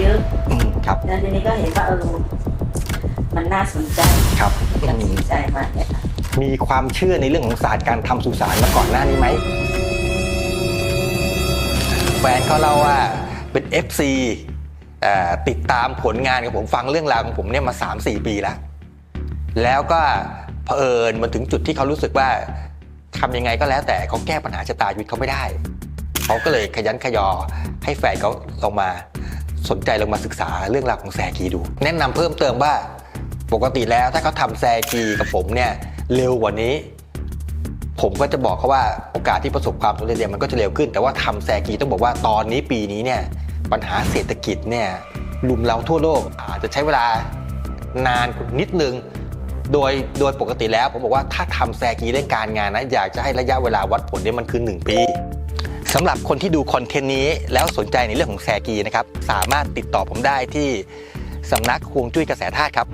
เยอะอืมครับ แล้วทีนี้ก็เห็นว่าเออมันน่าสนใจครับตัดอืสิมนใจมาเนี่ยค่ะมีความเชื่อในเรื่องของศาสตร์การทำสุสานมาก่อนหน้านี้ไหมแฟนเขาเล่าว่าเป็น FC เอ่อติดตามผลงานของผมฟังเรื่องราวของผมเนี่ยมา 3-4 ปีแล้ว แล้วก็เผอิญมันถึงจุดที่เขารู้สึกว่าทำยังไงก็แล้วแต่เขาแก้ปัญหาชะตาชีวิตเขาไม่ได้ เขาก็เลยขยันขยอให้แฟนเขาลงมา สนใจลงมาศึกษาเรื่องราวของแซกีดู แนะนำเพิ่มเติมว่าปกติแล้วถ้าเขาทำแซกีกับผมเนี่ยเร็วกว่านี้ ผมก็จะบอกเขาว่าโอกาสที่ประสบความสำเร็จเนี่ยมันก็จะเร็วขึ้น แต่ว่าทำแซกีต้องบอกว่าตอนนี้ปีนี้เนี่ยปัญหาเศรษฐกิจเนี่ยลุมเราทั่วโลกอาจจะใช้เวลานานนิดนึงโดยโดยปกติแล้วผมบอกว่าถ้าทำแซกีเรื่องการงานนะอยากจะให้ระยะเวลาวัดผลเนี่ยมันคือ 1 ปี สำหรับคนที่ดูคอนเทนต์นี้แล้วสนใจในเรื่องของแซกีนะครับ สามารถติดต่อผมได้ที่สำนักควงจุ้ยกระแสธาตุครับ